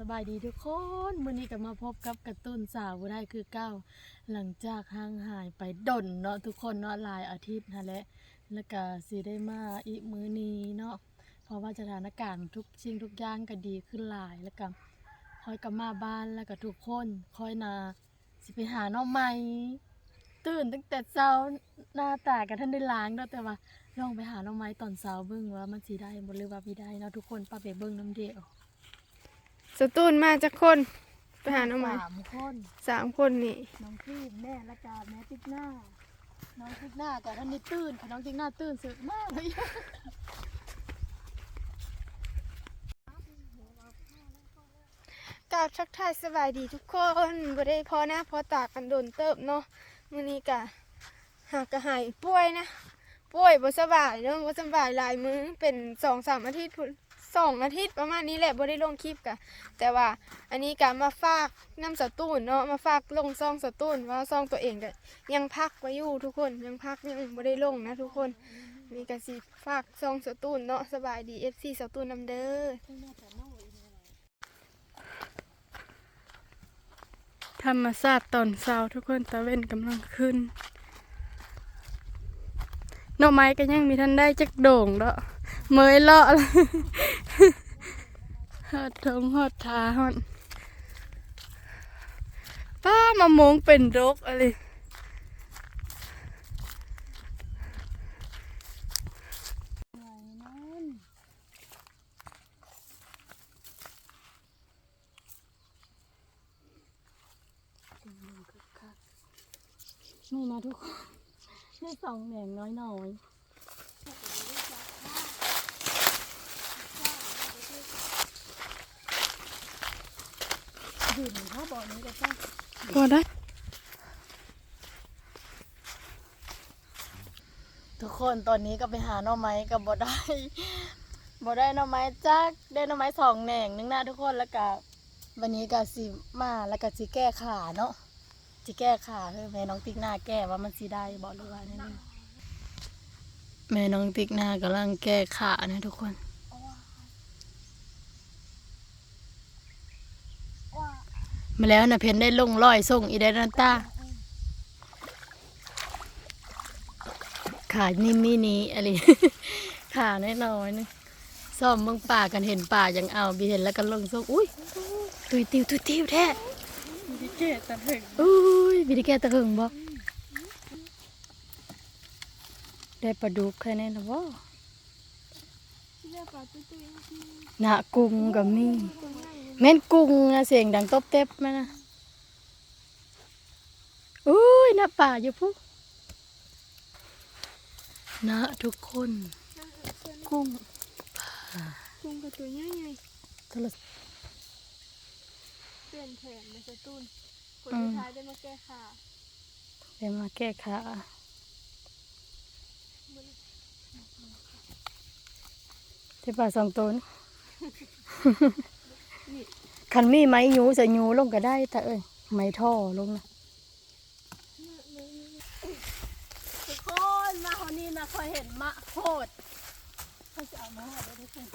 สบายดีทุกคนมื้อนี้ก็มาพบกับกร์ตูนสาวได้คือเก้าหลังจากห่างหายไปดนเนาะทุกคนเนาะหลายอาทิตย์นั่นแหละแล้วก็สิได้มาอีมื้อนี้เนาะเพราะว่าสถานการณ์ทุกสิ่งทุกอย่างก็ดีขึ้นหลายแล้วก็คอยกลับมาบ้านแล้วก็ทุกคนคอยนาสิไปหาน้องใหม่ตื่นตั้งแต่เช้าหน้าตาก็ท่านได้ล้างเนาะแต่ว่าลองไปหาน้องไม้ตอนเช้าเบิ่งว่ามันสิได้บ่หรือว่าบ่ได้เนาะทุกคนป้าไปเบิ่งน้ำเดียว สตูนมาจากคนไปหาน้องไม้สามคนสามคนนี่น้องพี่แม่และกาแม่ติ๊กหน้า น้องติ๊กหน้ากับท่านนี่ตื่นค่ะน้องติ๊กหน้าตื่นสึกมากเลยกราบชักทายสบายดีทุกคนบ่ได้พอหน้าพอตากันโดนเติบเนาะมื้อนี้กะหากกะหายป่วยนะ ป่วยบ่สบายเนาะบ่สบายหลายมื้อเป็นสองสามอาทิตย์พุ่น สองอาทิตย์ประมาณนี้แหละบ่ได้ลงคลิปกะแต่ว่าอันนี้กะมาฝากน้ำสตูนเนาะมาฝากลงซองสตูนว่าซองตัวเองกะยังพักไว้อยู่ทุกคนยังพักยังบ่ได้ลงนะทุกคนนี่ก็สิฝากซองสตูนเนาะสบายดี FC สตูนนำเด้อธรรมศาสตร์ตอนเช้าทุกคนตะเว้นกำลังขึ้นหน่อไม้ก็ยังมีทันได้จักโด่งเนาะเมยเลาะ ฮอดทงฮอดทาฮอดป้ามามงเป็นรกอะไรนี่นะทุกคนนี่สองแหน่งน้อยน้ อยดื่มข้าบ่อนี้ก็ต้พอได้ทุกคนตอนนี้ก็ไปหาหน่อไม้กับบ่ได้บ่ได้หน่อไม้จักได้หน่อไม้สองแหน่งหนึงหนะทุกคนแล้วก็วันนี้ก็สิมาแล้วก็สิแก้ขาเนาะสิแก้ขาเฮ้ยแม่น้องติ๊กหน้าแก้ว่ามันสิได้บ่หรือว่าแน่นแม่น้องติ๊กหน้ากำลังแก้ขานะทุกคน มาแล้วนะเพนได้ลงร้อยส่งอีเดนันตาขานิ่มมินีอะไรขาแน่นอนนึงซ่อมเมืองป่ากันเห็นป่ายังเอาบีเห็นแล้วก็ลงส่งอุ้ยตุยติวตุยติวแท้ดิเกตะเพ่งอุ้ยบีด้แกตะหึงบ่ได้ปลาดุกแค่นี้นะบ่เรียกปลาตุ้ยหนากุ้งก็มี แม่นกุ้งอะเสียงดังตบเต็บมานะอุ้ยหน้าป่าอยู่พุกนะทุกคน กุ้งกุ้งกับตัวใหญ่โทรศัพท์ๆเปลี่ยนแผนในสตูนคนอืมสุดท้ายได้มาแก้ข่าเดี๋ยวมาแก้ขาที่ป่าสองตน คันมีไม้หยูใส่หยูลงก็ได้แต่เอ้ยไม้ท่อลงนะทุกคนมาคนนี้นะคอยเห็นมะโหดเขาจะเอามาโหดได้ทุกคน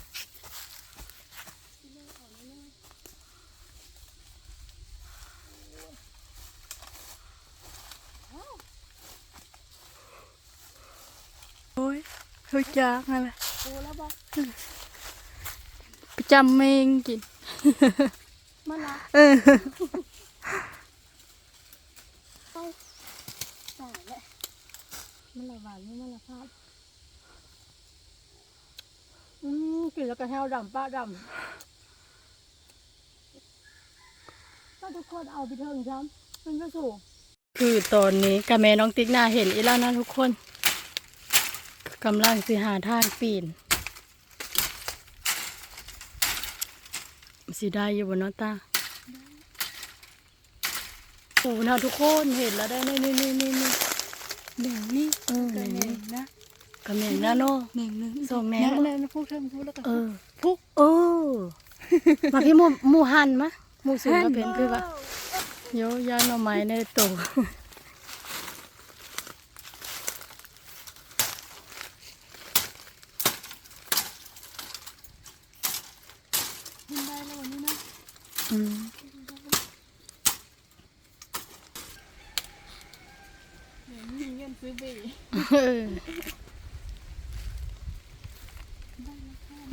โอ้ยเฮ้ยจ้าอะไรโอ้แล้วบอกไปจำเมงกิน มันละเออตายแล้วมันละหวานไม่มันละพลาดอืมกินแล้วก็แห้วดำป้าดำถ้าทุกคนเอาไปเทิงช้ำมันก็สูงคือตอนนี้กับแม่น้องติ๊กนาเห็นอีแล้วนะทุกคนกำลังสิหาทางปีน สิได้อยู่บนน้อตาโอ้นะทุกคนเห็นแล้วได้นี่นี่นี่นี่นี่แหน่งนี่เออก็แหแหน่น่งงนะกับแม่งนะเนาะแหน่งหนึงสองแหน่งนั่นแหละนะพูดเทิงพูดแล้วก็เออพุกเออมาพี่หมูหมูหันมะหมูสูงก็เป็นคือว่าโยยาหน่อไม้ในตัว กินได้แล้ววันนี้นะ อืม เดี๋ยวมีเงินซื้อเบี เออ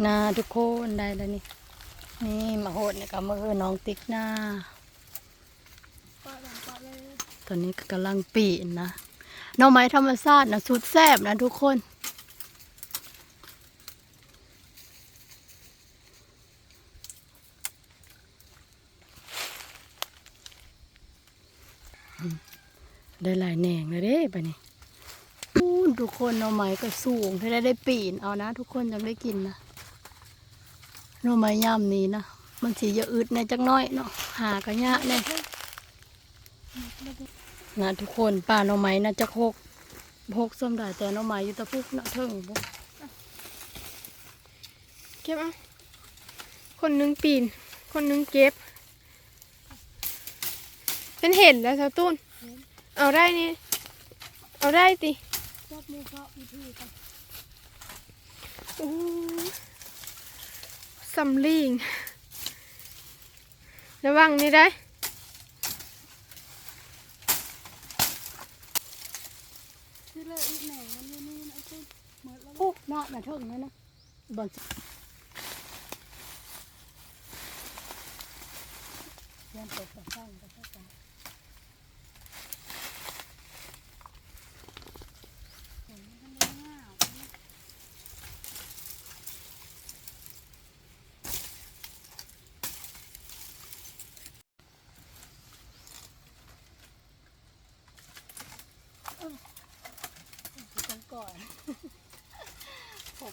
นาทุกคนได้แล้วนี่ นี่มาโหดเนี่ยกับมือน้องติ๊กหน้า ตอนนี้กำลังปีนนะน่อไม้ธรรมชาตินะสุดแซ่บนะทุกคนได้หลายแหน่งเลยเด้ปะนี่ อู้ทุกคนหน่อไม้ก็สูงถ้าได้ได้ปีนเอานะ ทุกคนยังได้กินนะหน่อไม้ย่ามนี้นะมันสีจะอึดในจักหน้อยเนาะหากระยะเนี่ยนะทุกคนป่าหน่อไม้นะจะหกหกส้มได้แต่หน่อไม้อยู่แตะพุกนะเทิงพุกเก็บเอาคนหนึงปีน คนหนึงเก็บฉันเห็นแล้วสาวตุ้นเอาได้นี่ เอาได้ติ จับมือเขาอีกทีกันโอ้สำลีงระวังนี่ได้ที่เลยอีกแหน่งมันอยู่นี่นะคุณหมดแล้วพุกเนาะนะเทิงนั่นนะบอลเรียนเปิดกระช่างกระช่างกัน กันก่อน ผม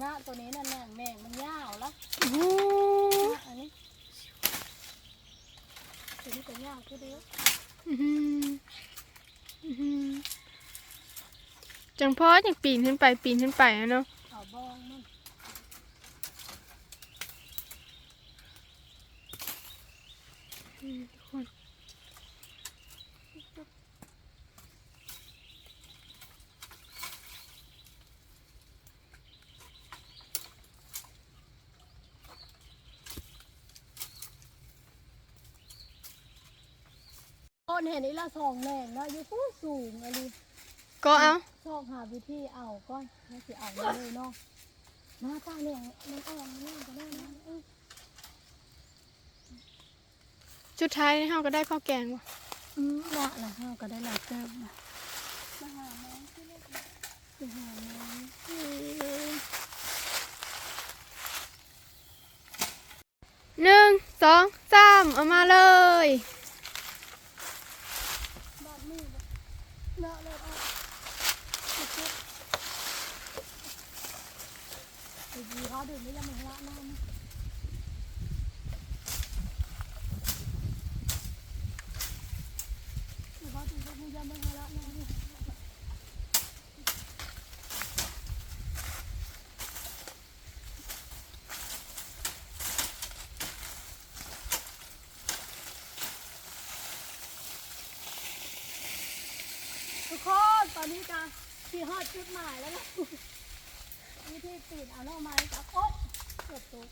นะงาตัวนี้นั่นแหละแมงมันยาวละโอ้อันนี้ตัวนี้ก็ยาวคือเดียวอื้อหืออื้อหือจังพอจังปีนขึ้นไปปีนขึ้นไปอะเนาะ เอาบองมัน อืมทุกคน ต้น เห็นอีละสองแมงเนาะอยู่ฟูสูงอะไรก็เอาชอบหาวิธีเอาก้อนนี่สิเอาเลยเนาะมาตาเนี่ยมันอ่อนมันก็ได้นะเออจุดท้ายเฮาก็ได้ข้าวแกงว่ะอืมละนะเฮาก็ได้หลายเติมนะมาหาแมงที่เล็กนะไปหาแมงหนึ่งสองสามเอามาเลย บ้านมือเนาะเลยเอา เขาดื่มไม่ยังไม่ละน้ำเขาดื่มไม่ยังไม่ละน้ำทุกคนตอนนี้จะที่ฮอดจุดหมายแล้วนะ วิธีปีนเอาหน่อไม้กับโอ๊ยเกือบตก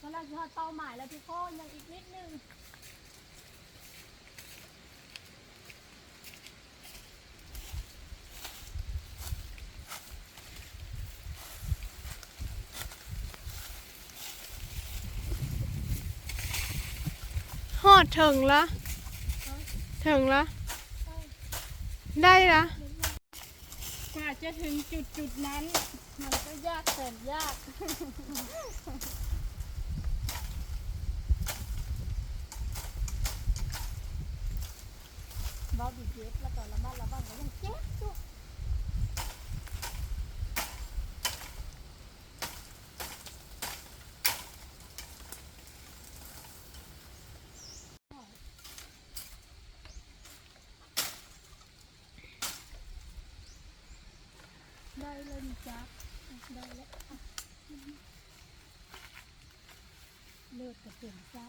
กำลังจะฮอดเป้าหมายแล้วทุกคนยังอีกนิดนึงหอดถึงละถึงละได้ละ จะถึงจุดจุดนั้น มันก็ยากแสนยากบอบีเจ็บแล้วก็ระมัดระวังก็ยัง ได้แลยนี่จ้าได้แล้วเลือดกระเต็มจ้า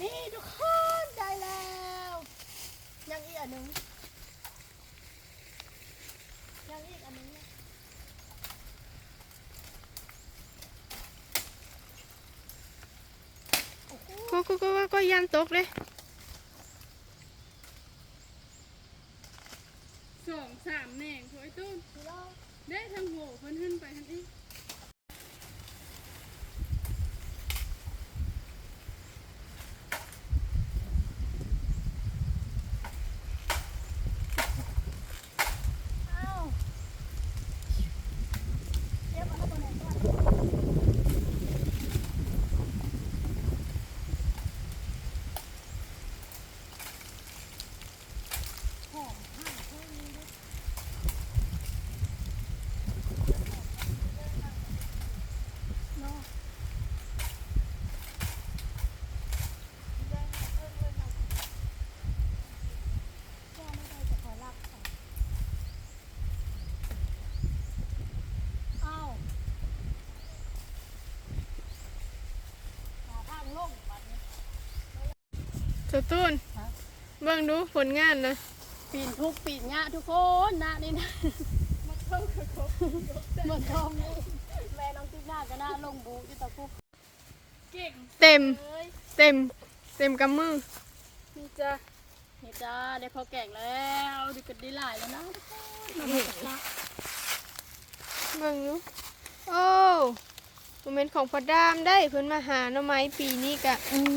นี่ทุกคนได้แล้ว ยังอีกอันหนึงยังอีกอันหนึงนะโอ้โห ก็ก็ก็ยันตกเลย สองสามแหน่งถอยตุ้น พี่น้อง ได้ทางโหเพิ่นขึ้นไปทันอีก อ้าวเดี๋ยวเอาเข้าไปไหนก่อนหอมมากเท่านี้ด้วยเนาะได้ค่ะเพิ่มเลยค่ะแก้ไม่ได้จะขอรับค่ะ อ้าวหาทางลงบัดนี้ สตูนครับเบิ่งดูผลงานนะปีนทุกปีนยะทุกคนนะนี่นะมาเท่ากับเขาเหมือนทอมนี่แม่น้องติ๊กหน้าก็น่าลงบูอยู่ตะกุกเก่งเต็มเอ้ยเต็ม เต็มกำมือนี่จ้านี่จ้าได้พอแก่งแล้วดีกันดีหลายแล้วนะทุกคนมาเลยละเบิ่งดูโอ้โมเมนต์ของพอดามได้เพิ่นมาหาหน่อไม้ปีนี้กะอืม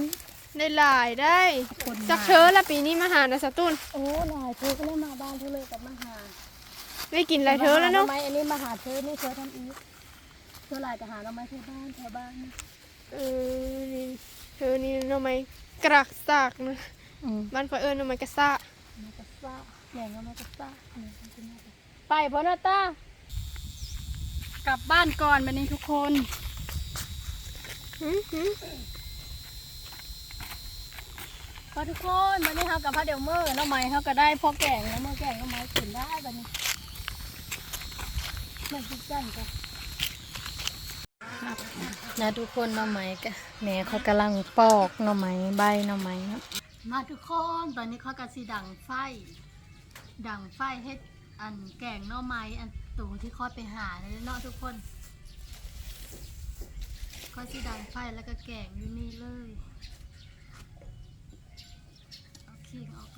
ได้หลายได้คนจักเธอละปีนี้มาหานะสตูนโอ้หลายเธอก็เลยมาบ้านเธอเลยกับมาหาได้กินหลายเธอแล้วเนาะมหทำไมอันนี้มาหาเธอนี่เธอทำอีกเธอหลายจะหาเราไหมเธอบ้านเธอบ้านนะเออนี่เธอนี่หน่อไม้กรักซากนะอืมบ้านข่อยเอิ้นหน่อไม้กระซะมากระซ่าแหน่งก็มากระซ่าเนี่ยมันจะมาไปพอนาตากลับบ้านก่อนวันนี้ทุกคนหืมหืม พอทุกคนวันนี้เขากับพระเดียวเมื่อน้องไม้เขาก็ได้พ่อแก่งแล้วเมื่อแก่งน้องไม้กินได้วันนี้ไม่คิดจันกันนะทุกคนน้องไม้กะแม่เขากำลังปอกน้องไม้ใบน้องไม้เนาะมาทุกคนตอนนี้เขากะสีดังไฟ ดังไฟเฮ็ดอันแกงน่อไม้อันตูที่คอยไปหาเลยเนาะทุกคนคอยสีดังไฟแล้วก็แกงอยู่นี่เลย เอาขิงออก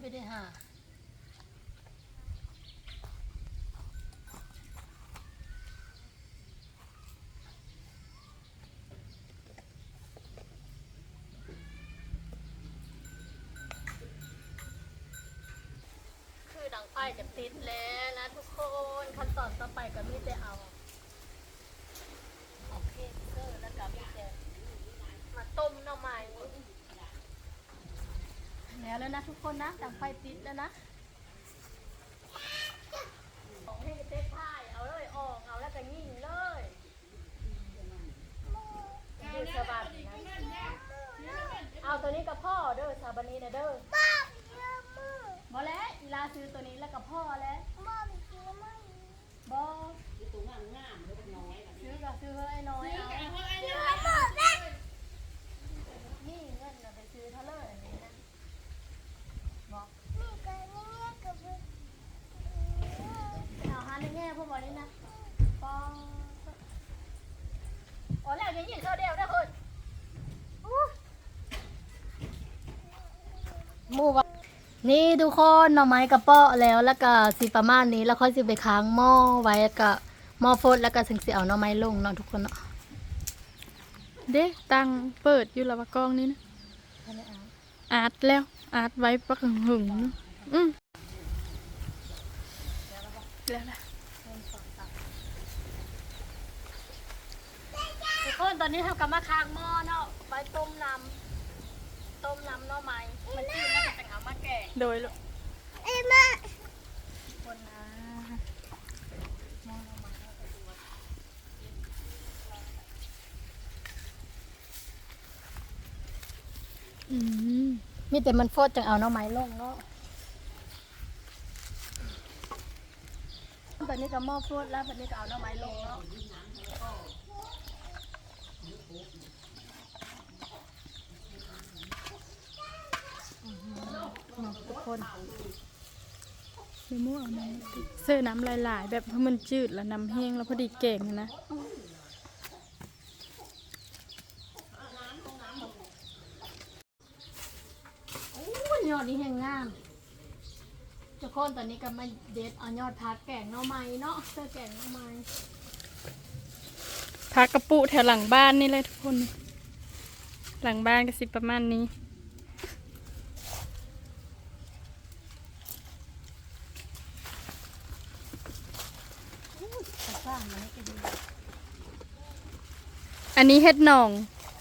ก่อนไม่มีอะไรไปได้หาคือดังไฟจะติดแล้วนะทุกคน ขั้นตอนต่อไปก็มีแต่เอาเคเซอร์แล้วก็มีแต่มาต้มหน่อไม้ แล้วแล้วนะทุกคนนะดังไฟติดแล้วนะของให้เต้พ่ายเอาเลยออกเอาแล้วก็ยิ่งเลยดูสบายนะเอาตัวนี้กับพ่อเด้อสาบันนี้นะเด้อบอแล้วอีลาซื้อตัวนี้แล้วกับพ่อแล้วบอซื้อกับซื้อเฮ้ยน้อยเอา พ่อบอกนี่นะปองอ๋อแล้วยังยืนเข้าเดียวนะคุณมูวนี่ทุกคนหน่อไม้กระเปาะแล้วแล้วก็สีประมาณนี้แล้วค่อยสิไปค้างหม้อไว้แล้ก็หม้อโฟดแล้วก็สิงเสีเอาหน่อไม้ลงเนาะทุกคนเนาะเด้ตังเปิดอยู่ละวะกล้องนี่นะอาร์ตแล้วอาร์ตไว้ปักหึงอืมแล้วละ ทุกคนตอนนี้ทำกับมาค้างหม้อเนาะไว้ต้มน้ำต้มน้ำหน่อไม้มันจืดแล้วก็จะเอามาแกงโดยลูกคนนะอืมมีแต่มันโฟดจังเอาหน่อไม้ลงเนาะตอนนี้ก็หม้อโฟดแล้วตอนนี้ก็เอาหน่อไม้ลงเนาะอื้อหือ ทุกคนเดี๋ยวมั่วเอาน้ำเสื้อน้ำหลายๆ แบบให้มันจืดแล้วน้ำแห้งแล้วพอดีเก่งนะโอ้ยยอดนี้แห้งงามทุกคนตอนนี้ก็มาเด็ดเอายอดพักแกงหน่อไม้เนาะเสื้อแกงหน่อไม้พักกระปุแถวหลังบ้านนี่เลยทุกคน หลังบ้านก็สิประมาณนี้ แต่สร้างมันก็ดี อั นนี้เฮ็ดหน่อง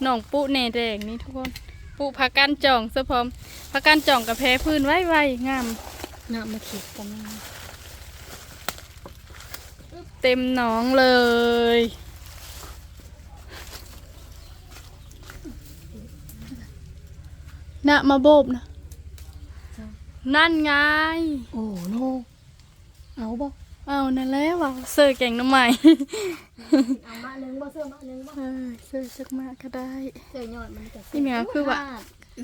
หน่องปุเนแดงนี่ทุกคน ปุพักกันจ่องเสื้อพร้อมพักกันจ่องกับแพ้พื้นไว้ไว้งามเนาะมาขีดกันนะเต็มหนองเลยน่ะมาโบบนะ นั่นไง โอ้โนเอาบ่ เอานั่นแล้วว่าเสื้อแกงน้ำใหม่เอามาหนึ่งบ่เสื้อมาหนึ่งบ่เออเสื้อสักมากก็ได้เสื้อหยอดมันจะนี่แหมคือว่า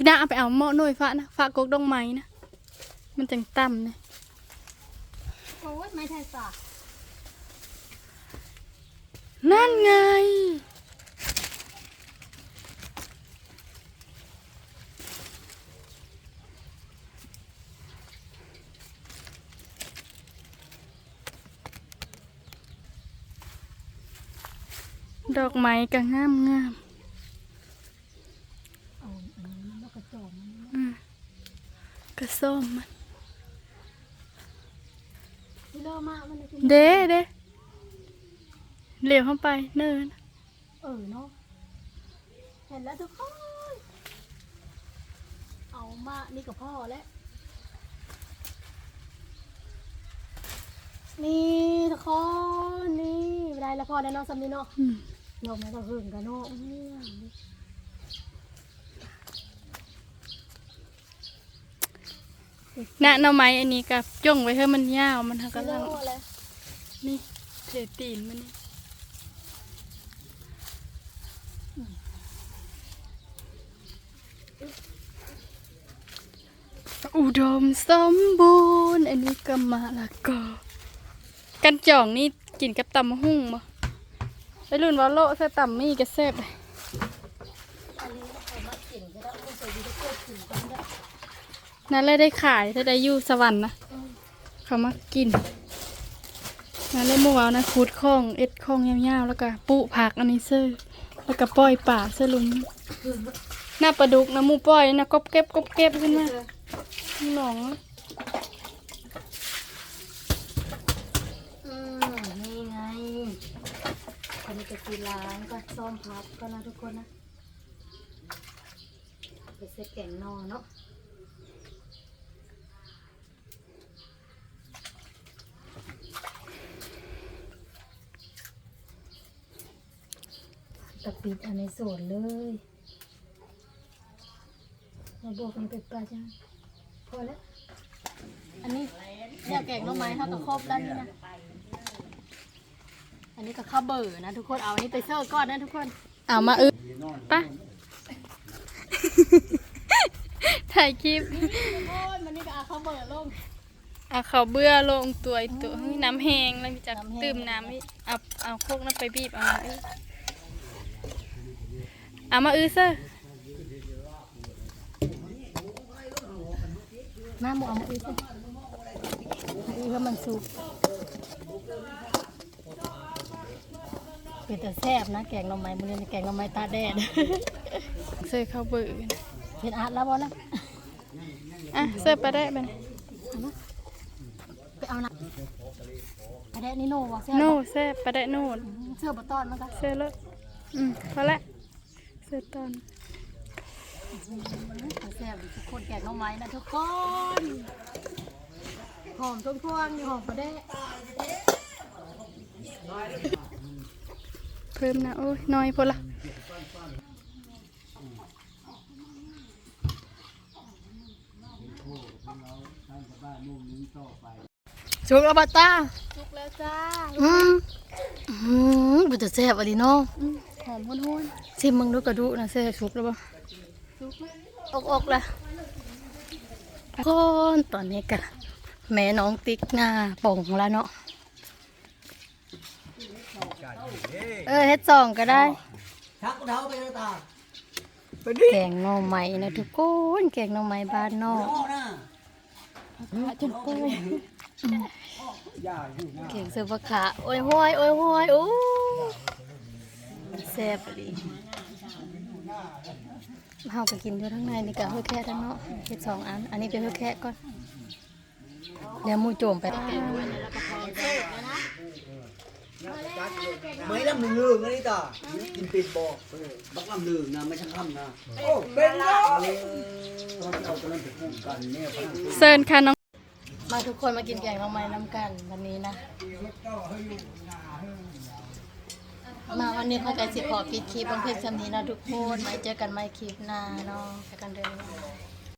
น่าเอาไปเอาหม้อหน่วยฟ้านะฟ้ากกดองไม้นะมันจังต่ำนะโอ้ยไม่ใช่ฝากนั่นไง ดอกไม้ก็งามงามเอาอันนี้แล้วก็จอมมันอืมกระส้มมันที่เลิกมามันเลยกินเด้เด้เหลียวเข้าไปเนินเออเนาะเห็นแล้วทุกคนเอามานี่กับพ่อแล้วนี่ทุกคนนี่ได้แล้วพอได้เนาะสำนีเนาะอืม ลงมาก็หึงกันเนาะเนี่ยณหน่อไม้อันนี้กับจ้งไว้ให้มันยาวมันหักกำลังนี่เทตีนมันนี่อุดมสมบูรณ์ อันนี้ก็มาละกอกันจ่องนี่กินกับตำหุ่งบ่ ไอรุ่นว่าโลใส่ตำมี่ก็แซ่บเลยอันนี้เอามากินก็ได้เอาใส่ดีก็เกิดกินกันได้นั่นเลยได้ขายถ้าได้อยู่สวรรค์นะเขามากินนั่นเลยเมื่อวานนะคูดข้องเอ็ดข้องยาวๆแล้วก็ปุผักอันนี้เสื้อแล้วก็ปล่อยป่าเสื้อลุงหน้าปลาดุกนะมูปล่อยนะกบเก็บกบเก็บขึ้นมาหนอง อืมนี่ไง คนนี้จะกินล้างก็ซ่อมพับก็นะทุกคนนะไปเซ็ตแกงนอเนาะตะปิดอันในสวนเลยเราบอกมันเป็นปลาจ้าพอแล้ว อันนี้เนี่ยแกงหน่อไม้เท่ากับครบแล้วนี่นะ อันนี้ก็ข้าวเบอร์นะทุกคน เอาอันนี้ไปเซอร์ก่อนนะทุกคน เอามาอึปะถ่ายคลิปทุกคนมันนี่ก็เอาข้าวเบอร์ลง เอาเขาวเบื่อลงตัวอีกตัวเฮ้ยน้ำแห้งแล้วมีจักน้ำแห้ง ตื่มน้ำอีกเอาเอาโคกน้ำไปบีบเอาน้ำอีกเอามาอื้อเซอร์น้ำหมูเอามาอีกสิอีกแล้วมันสุก เป็นแต่แซ่บนะแกงหน่อไม้มื้อนี้แกงหน่อไม้ตาแดดเซอร์เข้าเบื่อเห็นอาร์ตแล้วบ่ล่ะอะเซอร์ไปได้บัดนไปเอานะอันนี้นี่โน่บ่แซ่บโน่บ่แซ่บไปได้โน่นเสื้อบ่ตอนมันก็เซอร์เลยอืมพอละเซอร์ตอนแซ่บทุกคนแกงหน่อไม้นะทุกคนหอมทุ่งๆอยู่หอมบ่ได้ เพิ่มนะโอ้ยน้อยพอละสุกแล้วบ่ตาสุกแล้วจ้าอืมอืมบ่จะแซ่บอะดิเนาะหอมห้วนชิมมึงดูกระดูกนะแซ่บสุกแล้วบ่ๆสุกแล้วอกอกละคนตอนนี้กะแม่น้องติ๊กหน้าป่องแล้วเนาะ เออเฮ็ดสองก็ได้ชักเท้าไปแล้วตาแกงหน่อไม้นะทุกคนแกงหน่อไม้บ้านนอกพ่อนะพระจนเปื่อยอย่าอยู่นะแกงเสือปะขาโอ้ยห้อยโอ้ยห้อยโอ้แซ่บดีเฮาก็กินอยู่ทั้งในนี่ก็เฮือแค่ทั้งเนาะเฮ็ดสองอัน อันนี้เป็นเฮือแค่ก่อนเดี๋ยวหมูโจมไป ไม่ลำลืงนะนี่ตากินเป็ดบอกบักลำลืงนะไม่ช่างคำนะโอ้เป็นแล้วเขาจะเอาตัวนั้นไปคู่กันเนี่ยพนันเซิร์นค่ะน้องมาทุกคนมากินแกงหน่อไม้น้ำกันวันนี้นะ มาวันนี้พ่อไก่สิขอปิดคลิปบังเพชรชำนี้เนาะทุกคนไว้เจอกันใหม่คลิปหน้าเนาะไปกันเดิน